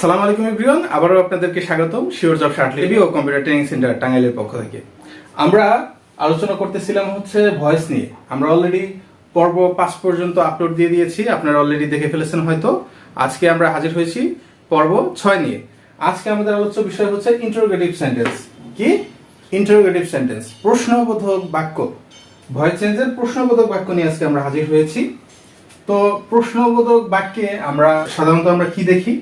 সালাম আলাইকুম এভরিওয়ান আবারও আপনাদেরকে স্বাগতম শিওর জব শার্ট লিবি ও কম্পিউটার ট্রেনিং সেন্টার টাঙ্গাইলের পক্ষ থেকে। আমরা আলোচনা করতেছিলাম হচ্ছে ভয়েস নিয়ে। আমরা অলরেডি পর্ব পাঁচ পর্যন্ত আপলোড দিয়ে দিয়েছি, আপনারা অলরেডি দেখে ফেলেছেন হয়তো। আজকে আমরা হাজির হয়েছি পর্ব ছয় নিয়ে। আজকে আমাদের আলোচ্য বিষয় হচ্ছে ইন্টারোগেটিভ সেন্টেন্স কি? ইন্টারোগেটিভ সেন্টেন্স প্রশ্নবোধক বাক্য। ভয়েস চেঞ্জের প্রশ্নবোধক বাক্য নিয়ে আজকে আমরা হাজির হয়েছি। তো প্রশ্নবোধক বাক্যে আমরা সাধারণত আমরা কি দেখি?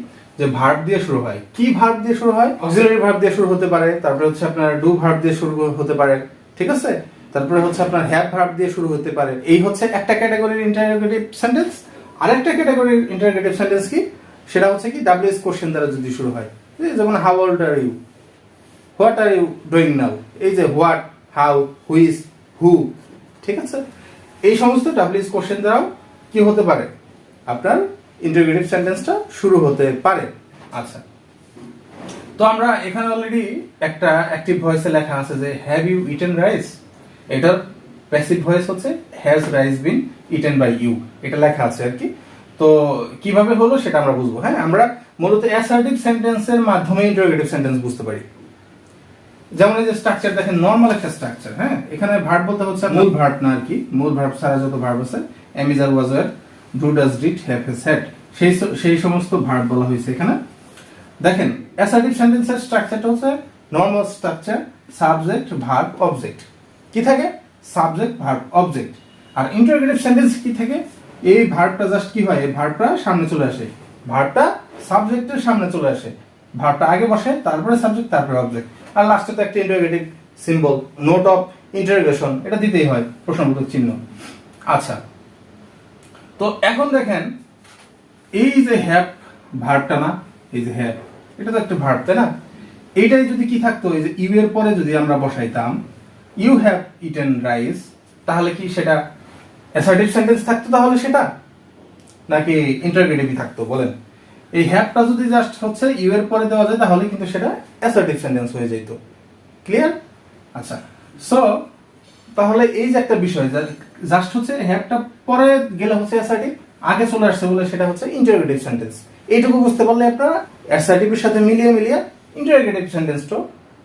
যে ভার্ব দিয়ে শুরু হয়। কি ভার্ব দিয়ে শুরু হয়? অক্সিলারি ভার্ব দিয়ে শুরু হতে পারে, তারপরে হচ্ছে আপনার ডু ভার্ব দিয়ে শুরু হতে পারে, ঠিক আছে? তারপরে হচ্ছে আপনার হ্যাভ ভার্ব দিয়ে শুরু হতে পারে। এই হচ্ছে একটা ক্যাটাগরির ইন্টারোগেটিভ সেন্টেন্স আরেকটা ক্যাটাগরির ইন্টারোগেটিভ সেন্টেন্স কি? সেটা হচ্ছে কি ডাব্লিউএস কোশ্চেন দ্বারা যদি শুরু হয়। যেমন how old are you what are you doing now এই যে হোয়াট হাউ হুইজ হু ঠিক আছে? এই সমস্ত ডাব্লিউএস কোশ্চেন দ্বারাও কি হতে পারে? আপনার ইন্টারোগেটিভ সেন্টেন্সটা শুরু হতে পারে। আচ্ছা। তো আমরা এখানে অলরেডি একটা অ্যাক্টিভ ভয়েসে লেখা আছে যে হ্যাভ ইউ ইটেন রাইস এটার প্যাসিভ ভয়েস হচ্ছে has rice been eaten by you এটা লেখা আছে আর কি। তো কীভাবে হলো সেটা আমরা বুঝব। হ্যাঁ আমরা মূলত অ্যাসার্টিভ সেন্টেন্সের মাধ্যমে ইন্টারোগেটিভ সেন্টেন্স বুঝতে পারি। যেমন এই যে স্ট্রাকচার দেখেন নর্মাল একটা স্ট্রাকচার হ্যাঁ? এখানে ভার্ব বলতে হচ্ছে মূল ভার্ব না আর কি। মূল ভার্ব ছাড়া যত ভার্ব আছে am is are was do does did have has had সেই সেই সমস্ত ভার্ব বলা হয়েছে এখানে। দেখেন অ্যাসার্টিভ সেন্টেন্সের স্ট্রাকচারটা হচ্ছে normal structure subject verb object কি থাকে? সাবজেক্ট ভার্ব অবজেক্ট আর ইন্টারোগেটিভ সেন্টেন্স কি থাকে? এই ভার্বটা জাস্ট কি হয়? এই ভার্বটা সামনে চলে আসে। ভার্বটা সাবজেক্টের সামনে চলে আসে। ভার্বটা আগে বসে, তারপরে সাবজেক্ট তারপরে অবজেক্ট আর লাস্টে তো একটা interrogative symbol note of interrogation এটা দিতেই হয়, প্রশ্নবোধক চিহ্ন। আচ্ছা তো এখন দেখেন, এই যে হ্যাপ ভার্বটা না, এই যে হ্যাপ, এটা তো একটা ভার্ব, তাই না? এইটাই যদি কি থাকতো, এই যে ইউ এর পরে যদি আমরা বসাইতাম, ইউ হ্যাভ ইটেন রাইস, তাহলে কি সেটা অ্যাসার্টিভ সেন্টেন্স থাকতো তাহলে সেটা? নাকি ইন্টারগেটিভই থাকতো, বলেন। এই হ্যাপটা যদি জাস্ট হচ্ছে, ইউ এর পরে দেওয়া যায়, তাহলে কিন্তু সেটা অ্যাসার্টিভ সেন্টেন্স হয়ে যেত ক্লিয়ার আচ্ছা সো তাহলে এই যে একটা বিষয় জাস্ট হচ্ছে হ্যাপটা পরে গেলে হচ্ছে অ্যাসার্টিভ আগে চলে আসছে বলে সেটা হচ্ছে ইন্টারোগেটিভ সেন্টেন্স এইটুকু বুঝতে পারলে আপনারা অ্যাসার্টিভের সাথে মিলিয়ে মিলিয়ে ইন্টারোগেটিভ সেন্টেন্সটা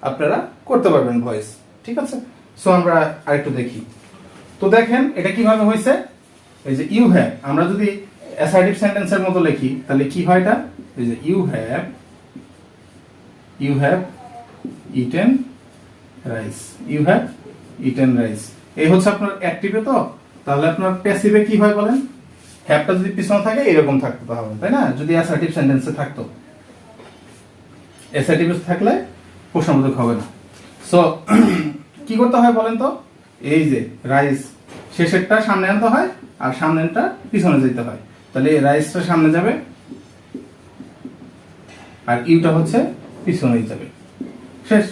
আপনারা করতে পারবেন ভয়েস ঠিক আছে? সো আমরা আরেকটু দেখি। তো দেখেন, এটা কীভাবে হয়েছে? এই যে ইউ হ্যাভ আমরা যদি অ্যাসার্টিভ সেন্টেন্সের মতো লিখি, তাহলে কি হয় এটা? এই যে you have you have eaten rice you have eaten rice এই হচ্ছে আপনার অ্যাক্টিভে তো? তাহলে আপনার প্যাসিভে কি হয় বলেন? হ্যাভটা যদি পিছনে থাকে, এরকম থাকতো তাহলে, তাই না? যদি অ্যাসার্টিভ সেন্টেন্সে থাকতো। অ্যাসার্টিভ থাকলে প্রশ্নবোধক হবে না। সো কি করতে হয় বলেন তো? এই যে রাইস শেষেরটা সামনে আনতে হয়, আর সামনেরটা পিছনে যেতে হয়। তাহলে এই রাইসটা সামনে যাবে, আর ইউটা হচ্ছে পিছনেই যাবে। শেষ।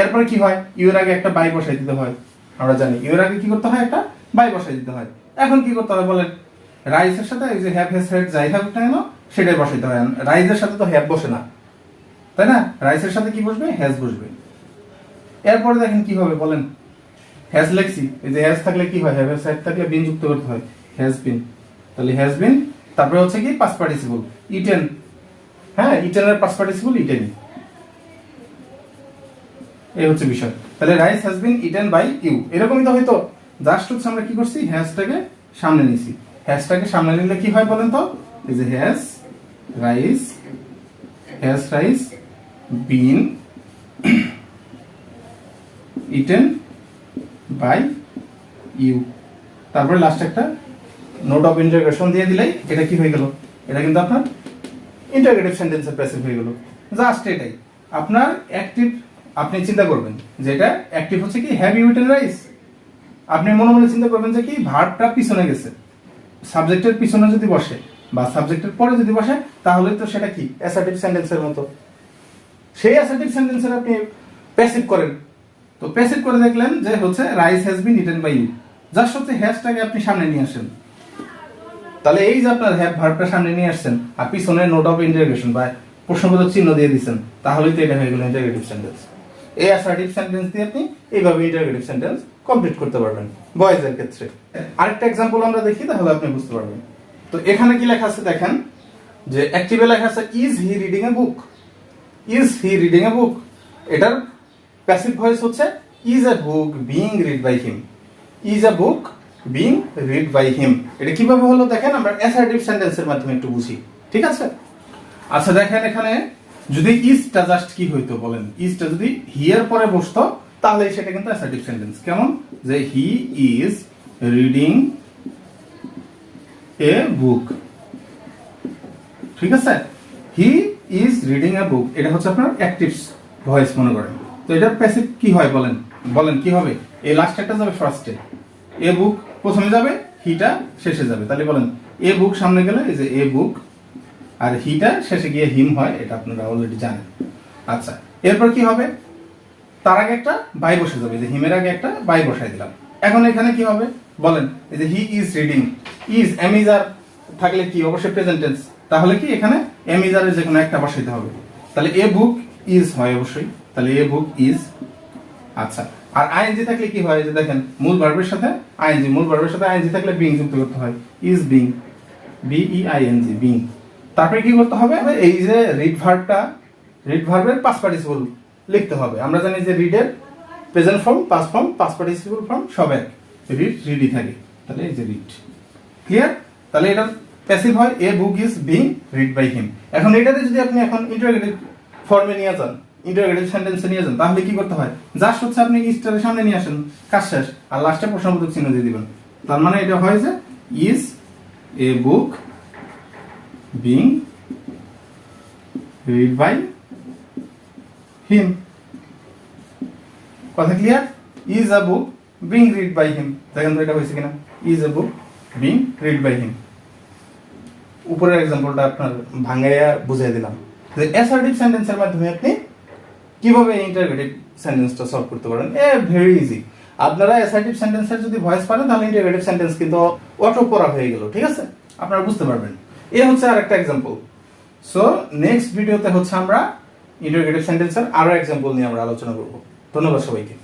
এরপরে কি হয়? ইউ এর আগে একটা বাই বসাই দিতে হয়। আমরা জানি। এর আগে কি করতে হয় একটা? বাই বসাই দিতে হয়। এখন কি করতে হবে বলেন? রাইসের সাথে এই যে হ্যাভ হ্যাজ হেড যাই থাকুক না কেন, সেটাই বসাইতে হয়। রাইসের সাথে তো হ্যাভ বসে না। তাই না? রাইসের সাথে কি বসবে? হ্যাজ বসবে। এরপরে দেখেন কি হবে বলেন। হ্যাজ লেখছি। এই যে হ্যাজ থাকলে কি হয়? হ্যাভ হ্যাজ থাকলে বিন যুক্ত করতে হয়। হ্যাজ বিন তাহলে হ্যাজ বিন তারপরে হচ্ছে কি? পাস পার্টিসিপল ইটেন হ্যাঁ ইটেনের পাস পার্টিসিপল ইটেনই এই হচ্ছে বিষয়। তাহলে rice has been eaten by you এরকমই তো হয়তো। জাস্ট হচ্ছে আমরা কি করছি? হ্যাজটাকে সামনে নিছি হ্যাজটাকে সামনে নিলে কি হয় বলেন তো? যে has rice has rice been eaten by you তারপরে লাস্ট একটা নোট অফ ইন্টারগ্রেশন দিয়ে দিলেই এটা কি হয়ে গেল? এটা কিন্তু আপনার ইন্টারগ্রেটিভ সেন্টেন্সের প্যাসিভ হয়ে গেল। জাস্ট এটাই। আপনার অ্যাক্টিভ আপনি চিন্তা করবেন যে এটা অ্যাক্টিভ হচ্ছে কি হ্যাভ ইউ ইটেন রাইস আপনি মনে মনে চিন্তা করবেন যে কি ভার্বটা পিছনে গেছে। সাবজেক্টের পিছনে যদি বসে বা সাবজেক্টের পরে যদি বসে, তাহলে তো সেটা কি? অ্যাসার্টিভ সেন্টেন্সের মতো। সেই অ্যাসার্টিভ সেন্টেন্সের আপনি প্যাসিভ করেন। তো প্যাসিভ করে দেখলেন যে হচ্ছে rice has been eaten by you just হচ্ছে হ্যাজটাকে আপনি সামনে নিয়ে আসেন। তাহলে এই যে আপনার হ্যাভ ভার্বটা সামনে নিয়ে আসছেন, আর পিছনে নোট অফ ইন্টারগ্রেশন বা প্রশ্নবোধক চিহ্ন দিয়ে দিচ্ছেন, তাহলেই তো এটা হয়ে গেল ইন্টারগ্রেটিভ সেন্টেন্স এই অ্যাসার্টিভ সেন্টেন্স দিয়ে আপনি এইভাবে ইন্টারগ্রেটিভ সেন্টেন্স কমপ্লিট করতে পারবেন, বয়েজের ক্ষেত্রে। আরেকটা এক্সাম্পল আমরা দেখি, তাহলে আপনি বুঝতে পারবেন। তো এখানে কি লেখা আছে দেখেন, যে অ্যাক্টিভে লেখা আছে is he reading a book is he reading a book এটার প্যাসিভ ভয়েস হচ্ছে is a book being read by him is a book being read by him এটা কীভাবে হলো দেখেন, আমরা অ্যাসার্টিভ সেন্টেন্সের মাধ্যমে একটু বুঝি। ঠিক আছে? আচ্ছা দেখেন এখানে যদি ইজটা জাস্ট কি হইতো বলেন? ইজটা যদি হিয়ার পরে বসতো, তাহলে সেটা কিন্তু অ্যাসার্টিভ সেন্টেন্স কেমন? যে হি ইজ রিডিং এ বুক ঠিক আছে? হি ইজ রিডিং এ বুক এটা হচ্ছে আপনার অ্যাক্টিভ ভয়েস মনে করেন। তো এটা প্যাসিভ কি হয় বলেন? বলেন কি হবে? এই লাস্ট একটা যাবে ফার্স্টে এ। বুক প্রথমে যাবে হিটা শেষে যাবে। তাহলে বলেন এ বুক সামনে গেলে, এই যে এ বুক আর হিটা শেষে গিয়ে হিম হয়, এটা আপনারা অলরেডি জানেন। আচ্ছা এরপর কি হবে? তার আগে একটা বাই বসে যাবে যে হিমের আগে একটা বাই বসাই দিলাম। এখন এখানে কি হবে? বলেন, এই যে হি ইজ রিডিং ইজ এমিজার থাকলে কি? অবশ্যই প্রেজেন্ট টেন্স তাহলে কি? এখানে এমিজারের যে কোনো একটা বসাইতে হবে। তাহলে এ বুক ইজ হয় অবশ্যই। তাহলে এ বুক ইজ আচ্ছা। আর আইএনজি থাকলে কি হয়? যে দেখেন, মূল ভার্বের সাথে আইএনজি মূল ভার্বের সাথে আইএনজি থাকলে বিং যুক্ত করতে হয়। Is being B E I N G being তারপরে কি করতে হবে? এই যে রিড ভার্বটা রিড ভার্বের পাস পার্টিসিপল লিখতে হবে। আমরা জানি যে রিডের present form past form past participle form সব এক। রিড রিডই থাকে, তাহলে এই যে রিড ক্লিয়ার তাহলে এটা প্যাসিভ হয়। A book is being read by him এখন এটাতে যদি আপনি এখন ইন্টারোগেটিভ ফর্মে নিয়ে যান ইন্টারোগেটিভ সেন্টেন্সে নিয়ে যান, তাহলে কি করতে হয়? জাস্ট হচ্ছে আপনি ইস্টারের সামনে নিয়ে আসেন, কাজ শেষ। আর লাস্টে প্রশ্নবোধক চিহ্ন দিয়ে দিবেন। তার মানে এটা হয় যে is a book being read by him কথা clear is a book being read by him দেখেন তো এটা হয়েছে কিনা? Is a book being read by him উপরের এক্সাম্পলটা আপনার ভাঙাইয়া বুঝিয়ে দিলাম। যে অ্যাসার্টিভ সেন্টেন্সের মাধ্যমে আপনি কীভাবে ইন্টারগ্রেটিভ সেন্টেন্সটা সলভ করতে পারেন? এ ভেরি ইজি আপনারা অ্যাসার্টিভ সেন্টেন্সের যদি ভয়েস পারেন, তাহলে ইন্টারগ্রেটিভ সেন্টেন্স কিন্তু অটো পড়া হয়ে গেল, ঠিক আছে? আপনারা বুঝতে পারবেন। এ হচ্ছে আর একটা এক্সাম্পল সো নেক্সট ভিডিওতে হচ্ছে আমরা ইন্টারগ্রেটিভ সেন্টেন্সের আরও এক্সাম্পল নিয়ে আমরা আলোচনা করব। ধন্যবাদ সবাইকে।